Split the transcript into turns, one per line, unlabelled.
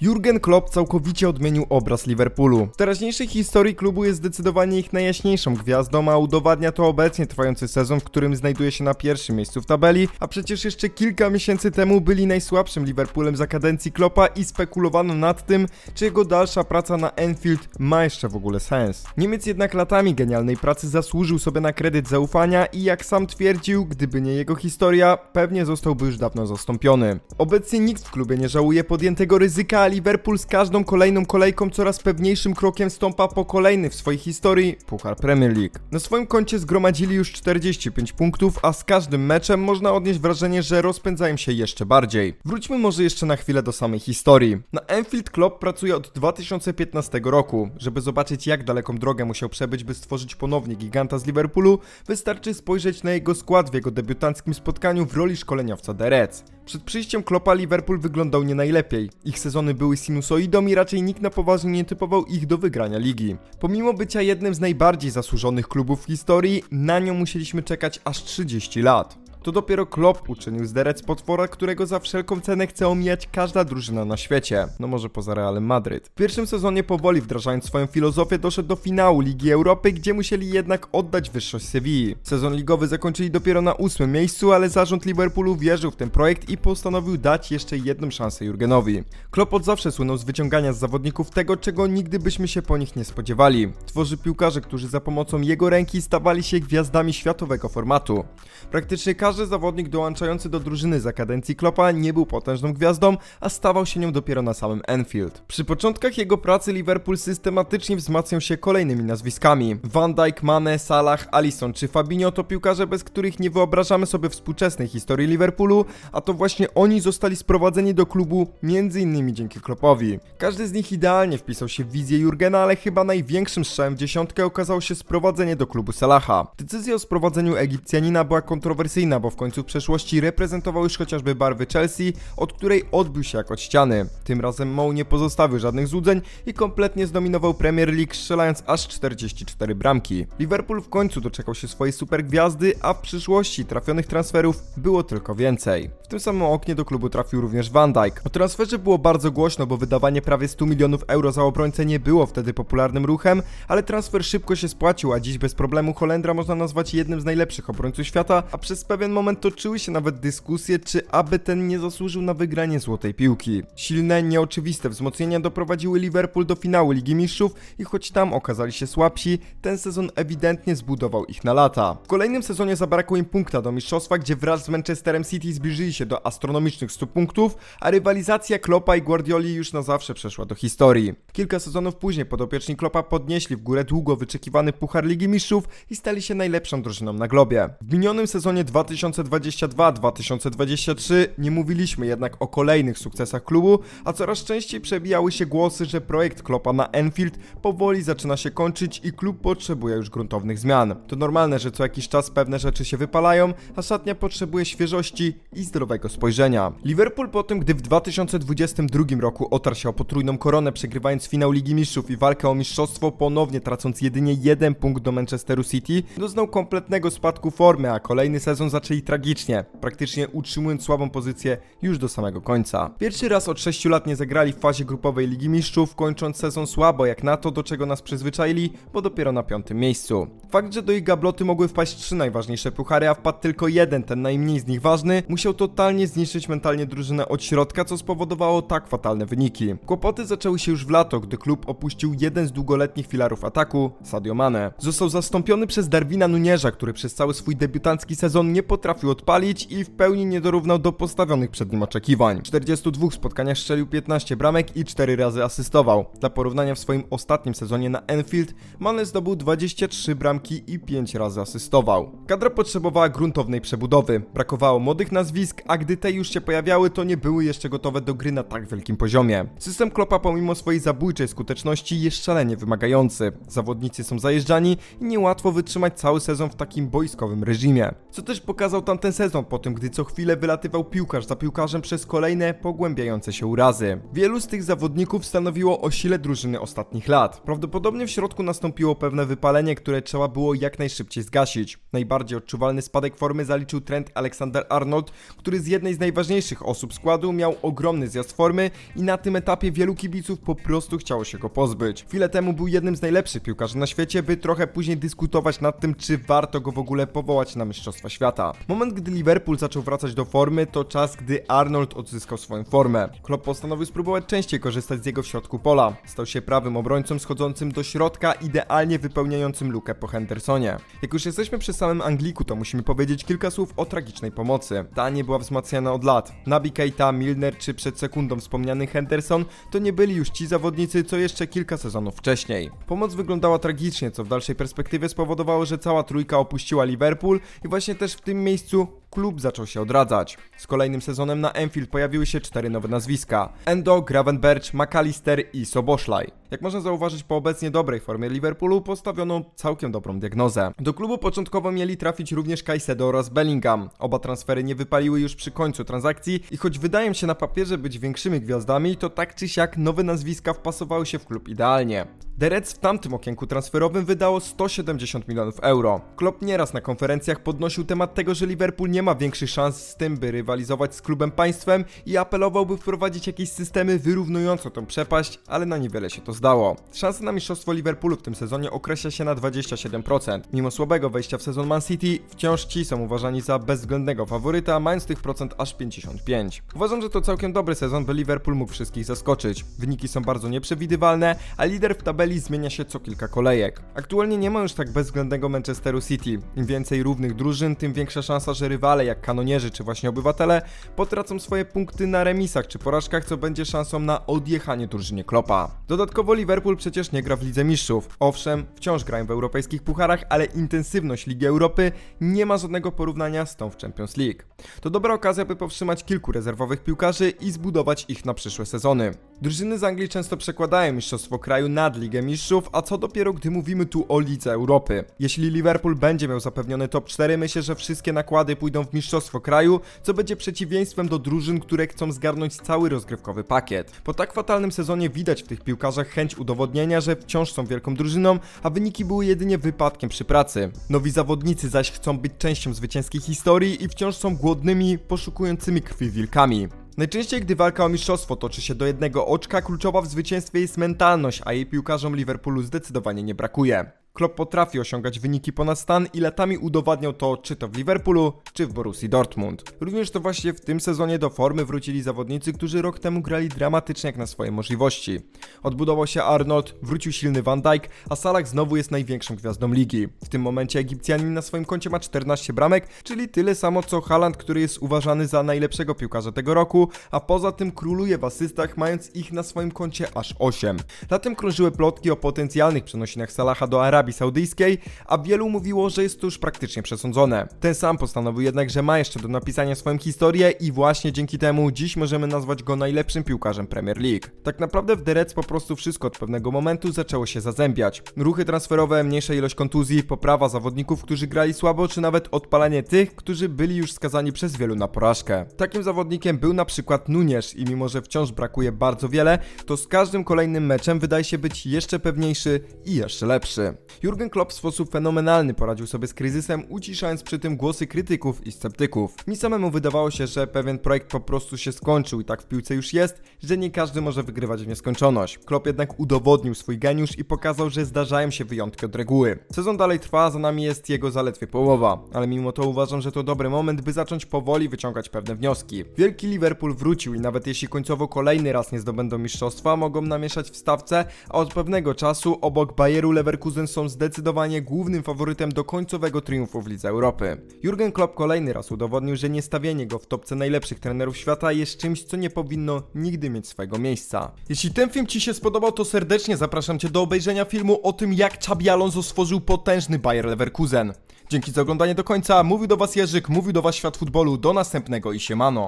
Jurgen Klopp całkowicie odmienił obraz Liverpoolu. W teraźniejszej historii klubu jest zdecydowanie ich najjaśniejszą gwiazdą, a udowadnia to obecnie trwający sezon, w którym znajduje się na pierwszym miejscu w tabeli, a przecież jeszcze kilka miesięcy temu byli najsłabszym Liverpoolem za kadencji Kloppa i spekulowano nad tym, czy jego dalsza praca na Enfield ma jeszcze w ogóle sens. Niemiec jednak latami genialnej pracy zasłużył sobie na kredyt zaufania i jak sam twierdził, gdyby nie jego historia, pewnie zostałby już dawno zastąpiony. Obecnie nikt w klubie nie żałuje podjętego ryzyka, Liverpool z każdą kolejną kolejką coraz pewniejszym krokiem stąpa po kolejny w swojej historii Puchar Premier League. Na swoim koncie zgromadzili już 45 punktów, a z każdym meczem można odnieść wrażenie, że rozpędzają się jeszcze bardziej. Wróćmy może jeszcze na chwilę do samej historii. Na Enfield Club pracuje od 2015 roku. Żeby zobaczyć jak daleką drogę musiał przebyć, by stworzyć ponownie giganta z Liverpoolu, wystarczy spojrzeć na jego skład w jego debiutanckim spotkaniu w roli szkoleniowca The Reds. Przed przyjściem Kloppa Liverpool wyglądał nie najlepiej. Ich sezony były sinusoidą i raczej nikt na poważnie nie typował ich do wygrania ligi. Pomimo bycia jednym z najbardziej zasłużonych klubów w historii, na nią musieliśmy czekać aż 30 lat. To dopiero Klopp uczynił z Derec potwora, którego za wszelką cenę chce omijać każda drużyna na świecie. No może poza Realem Madryt. W pierwszym sezonie powoli wdrażając swoją filozofię doszedł do finału Ligi Europy, gdzie musieli jednak oddać wyższość Sewilli. Sezon ligowy zakończyli dopiero na ósmym miejscu, ale zarząd Liverpoolu wierzył w ten projekt i postanowił dać jeszcze jedną szansę Jurgenowi. Klopp od zawsze słynął z wyciągania z zawodników tego, czego nigdy byśmy się po nich nie spodziewali. Tworzy piłkarze, którzy za pomocą jego ręki stawali się gwiazdami światowego formatu. Praktycznie każdy zawodnik dołączający do drużyny za kadencji Kloppa nie był potężną gwiazdą, a stawał się nią dopiero na samym Enfield. Przy początkach jego pracy Liverpool systematycznie wzmacniał się kolejnymi nazwiskami. Van Dijk, Mane, Salah, Alisson czy Fabinho to piłkarze, bez których nie wyobrażamy sobie współczesnej historii Liverpoolu, a to właśnie oni zostali sprowadzeni do klubu m.in. dzięki Kloppowi. Każdy z nich idealnie wpisał się w wizję Jurgena, ale chyba największym strzałem w dziesiątkę okazało się sprowadzenie do klubu Salaha. Decyzja o sprowadzeniu Egipcjanina była kontrowersyjna, bo w końcu w przeszłości reprezentował już chociażby barwy Chelsea, od której odbił się jak od ściany. Tym razem Moe nie pozostawił żadnych złudzeń i kompletnie zdominował Premier League, strzelając aż 44 bramki. Liverpool w końcu doczekał się swojej supergwiazdy, a w przyszłości trafionych transferów było tylko więcej. W tym samym oknie do klubu trafił również Van Dijk. O transferze było bardzo głośno, bo wydawanie prawie 100 milionów euro za obrońcę nie było wtedy popularnym ruchem, ale transfer szybko się spłacił, a dziś bez problemu Holendra można nazwać jednym z najlepszych obrońców świata, a przez pewien moment toczyły się nawet dyskusje, czy aby ten nie zasłużył na wygranie złotej piłki. Silne, nieoczywiste wzmocnienia doprowadziły Liverpool do finału Ligi Mistrzów i choć tam okazali się słabsi, ten sezon ewidentnie zbudował ich na lata. W kolejnym sezonie zabrakło im punkta do mistrzostwa, gdzie wraz z Manchesterem City zbliżyli się do astronomicznych 100 punktów, a rywalizacja Kloppa i Guardioli już na zawsze przeszła do historii. Kilka sezonów później podopieczni Kloppa podnieśli w górę długo wyczekiwany Puchar Ligi Mistrzów i stali się najlepszą drużyną na globie. W minionym sezonie 2022-2023 nie mówiliśmy jednak o kolejnych sukcesach klubu, a coraz częściej przebijały się głosy, że projekt Kloppa na Enfield powoli zaczyna się kończyć i klub potrzebuje już gruntownych zmian. To normalne, że co jakiś czas pewne rzeczy się wypalają, a szatnia potrzebuje świeżości i zdrowego spojrzenia. Liverpool po tym, gdy w 2022 roku otarł się o potrójną koronę, przegrywając finał Ligi Mistrzów i walkę o mistrzostwo, ponownie tracąc jedynie jeden punkt do Manchesteru City, doznał kompletnego spadku formy, a kolejny sezon zaczęli tragicznie, praktycznie utrzymując słabą pozycję już do samego końca. Pierwszy raz od 6 lat nie zagrali w fazie grupowej Ligi Mistrzów, kończąc sezon słabo jak na to, do czego nas przyzwyczaili, bo dopiero na piątym miejscu. Fakt, że do ich gabloty mogły wpaść trzy najważniejsze puchary, a wpadł tylko jeden, ten najmniej z nich ważny, musiał totalnie zniszczyć mentalnie drużynę od środka, co spowodowało tak fatalne wyniki. Kłopoty zaczęły się już w lato, gdy klub opuścił jeden z długoletnich filarów ataku, Sadio Mane. Został zastąpiony przez Darwina Nunierza, który przez cały swój debiutancki sezon nie potrafił odpalić i w pełni nie dorównał do postawionych przed nim oczekiwań. W 42 spotkaniach strzelił 15 bramek i 4 razy asystował. Dla porównania w swoim ostatnim sezonie na Enfield Mane zdobył 23 bramki i 5 razy asystował. Kadra potrzebowała gruntownej przebudowy. Brakowało młodych nazwisk, a gdy te już się pojawiały, to nie były jeszcze gotowe do gry na tak wielkim poziomie. System Kloppa pomimo swojej zabójczej skuteczności jest szalenie wymagający. Zawodnicy są zajeżdżani i niełatwo wytrzymać cały sezon w takim boiskowym reżimie. Co też pokazał tamten sezon po tym, gdy co chwilę wylatywał piłkarz za piłkarzem przez kolejne pogłębiające się urazy. Wielu z tych zawodników stanowiło o sile drużyny ostatnich lat. Prawdopodobnie w środku nastąpiło pewne wypalenie, które trzeba było jak najszybciej zgasić. Najbardziej odczuwalny spadek formy zaliczył Trent Alexander-Arnold, który z jednej z najważniejszych osób składu miał ogromny zjazd formy i na tym etapie wielu kibiców po prostu chciało się go pozbyć. Chwilę temu był jednym z najlepszych piłkarzy na świecie, by trochę później dyskutować nad tym, czy warto go w ogóle powołać na Mistrzostwa Świata. Moment, gdy Liverpool zaczął wracać do formy, to czas, gdy Arnold odzyskał swoją formę. Klopp postanowił spróbować częściej korzystać z jego w środku pola. Stał się prawym obrońcą schodzącym do środka, idealnie wypełniającym lukę po Hendersonie. Jak już jesteśmy przy samym Angliku, to musimy powiedzieć kilka słów o tragicznej pomocy. Ta nie była wzmacniana od lat. Nabi Keita, Milner czy przed sekundą wspomniany Henderson to nie byli już ci zawodnicy, co jeszcze kilka sezonów wcześniej. Pomoc wyglądała tragicznie, co w dalszej perspektywie spowodowało, że cała trójka opuściła Liverpool i właśnie też w tym miejscu klub zaczął się odradzać. Z kolejnym sezonem na Enfield pojawiły się cztery nowe nazwiska: Endo, Gravenberch, McAllister i Soboszlaj. Jak można zauważyć po obecnie dobrej formie Liverpoolu postawiono całkiem dobrą diagnozę. Do klubu początkowo mieli trafić również Caicedo oraz Bellingham. Oba transfery nie wypaliły już przy końcu transakcji i choć wydają się na papierze być większymi gwiazdami, to tak czy siak nowe nazwiska wpasowały się w klub idealnie. The Reds w tamtym okienku transferowym wydało 170 milionów euro. Klopp nieraz na konferencjach podnosił temat tego, że Liverpool nie ma większych szans z tym, by rywalizować z klubem państwem i apelował, by wprowadzić jakieś systemy wyrównujące tą przepaść, ale na niewiele się to zdało. Szanse na mistrzostwo Liverpoolu w tym sezonie określa się na 27%. Mimo słabego wejścia w sezon Man City, wciąż ci są uważani za bezwzględnego faworyta, mając tych procent aż 55. Uważam, że to całkiem dobry sezon, by Liverpool mógł wszystkich zaskoczyć. Wyniki są bardzo nieprzewidywalne, a lider w tabeli zmienia się co kilka kolejek. Aktualnie nie ma już tak bezwzględnego Manchesteru City. Im więcej równych drużyn, tym większa szansa, że rywale jak kanonierzy czy właśnie obywatele potracą swoje punkty na remisach czy porażkach, co będzie szansą na odjechanie drużynie Klopa. Dodatkowo Liverpool przecież nie gra w Lidze Mistrzów. Owszem, wciąż grają w europejskich pucharach, ale intensywność Ligi Europy nie ma żadnego porównania z tą w Champions League. To dobra okazja, by powstrzymać kilku rezerwowych piłkarzy i zbudować ich na przyszłe sezony. Drużyny z Anglii często przekładają mistrzostwo kraju nad Ligę Mistrzów, a co dopiero gdy mówimy tu o Lidze Europy. Jeśli Liverpool będzie miał zapewniony top 4, myślę, że wszystkie nakłady pójdą w mistrzostwo kraju, co będzie przeciwieństwem do drużyn, które chcą zgarnąć cały rozgrywkowy pakiet. Po tak fatalnym sezonie widać w tych piłkarzach chęć udowodnienia, że wciąż są wielką drużyną, a wyniki były jedynie wypadkiem przy pracy. Nowi zawodnicy zaś chcą być częścią zwycięskiej historii i wciąż są głodnymi, poszukującymi krwi wilkami. Najczęściej, gdy walka o mistrzostwo toczy się do jednego oczka, kluczowa w zwycięstwie jest mentalność, a jej piłkarzom Liverpoolu zdecydowanie nie brakuje. Klopp potrafi osiągać wyniki ponad stan i latami udowadniał to czy to w Liverpoolu, czy w Borussii Dortmund. Również to właśnie w tym sezonie do formy wrócili zawodnicy, którzy rok temu grali dramatycznie jak na swoje możliwości. Odbudował się Arnold, wrócił silny Van Dijk, a Salah znowu jest największą gwiazdą ligi. W tym momencie Egipcjanin na swoim koncie ma 14 bramek, czyli tyle samo co Haaland, który jest uważany za najlepszego piłkarza tego roku, a poza tym króluje w asystach, mając ich na swoim koncie aż 8. Latem krążyły plotki o potencjalnych przenosinach Salaha do Arabii Saudyjskiej, a wielu mówiło, że jest już praktycznie przesądzone. Ten sam postanowił jednak, że ma jeszcze do napisania swoją historię i właśnie dzięki temu dziś możemy nazwać go najlepszym piłkarzem Premier League. Tak naprawdę w Reds po prostu wszystko od pewnego momentu zaczęło się zazębiać. Ruchy transferowe, mniejsza ilość kontuzji, poprawa zawodników, którzy grali słabo, czy nawet odpalanie tych, którzy byli już skazani przez wielu na porażkę. Takim zawodnikiem był na przykład Nunierz i mimo, że wciąż brakuje bardzo wiele, to z każdym kolejnym meczem wydaje się być jeszcze pewniejszy i jeszcze lepszy. Jurgen Klopp w sposób fenomenalny poradził sobie z kryzysem, uciszając przy tym głosy krytyków i sceptyków. Mi samemu wydawało się, że pewien projekt po prostu się skończył i tak w piłce już jest, że nie każdy może wygrywać w nieskończoność. Klopp jednak udowodnił swój geniusz i pokazał, że zdarzają się wyjątki od reguły. Sezon dalej trwa, za nami jest jego zaledwie połowa, ale mimo to uważam, że to dobry moment, by zacząć powoli wyciągać pewne wnioski. Wielki Liverpool wrócił i nawet jeśli końcowo kolejny raz nie zdobędą mistrzostwa, mogą namieszać w stawce, a od pewnego czasu obok Bayeru Leverkusen są zdecydowanie głównym faworytem do końcowego triumfu w Lidze Europy. Jurgen Klopp kolejny raz udowodnił, że niestawienie go w topce najlepszych trenerów świata jest czymś, co nie powinno nigdy mieć swojego miejsca. Jeśli ten film Ci się spodobał, to serdecznie zapraszam Cię do obejrzenia filmu o tym, jak Xabi Alonso stworzył potężny Bayer Leverkusen. Dzięki za oglądanie do końca. Mówił do Was Jerzyk, mówił do Was Świat Futbolu. Do następnego i siemano.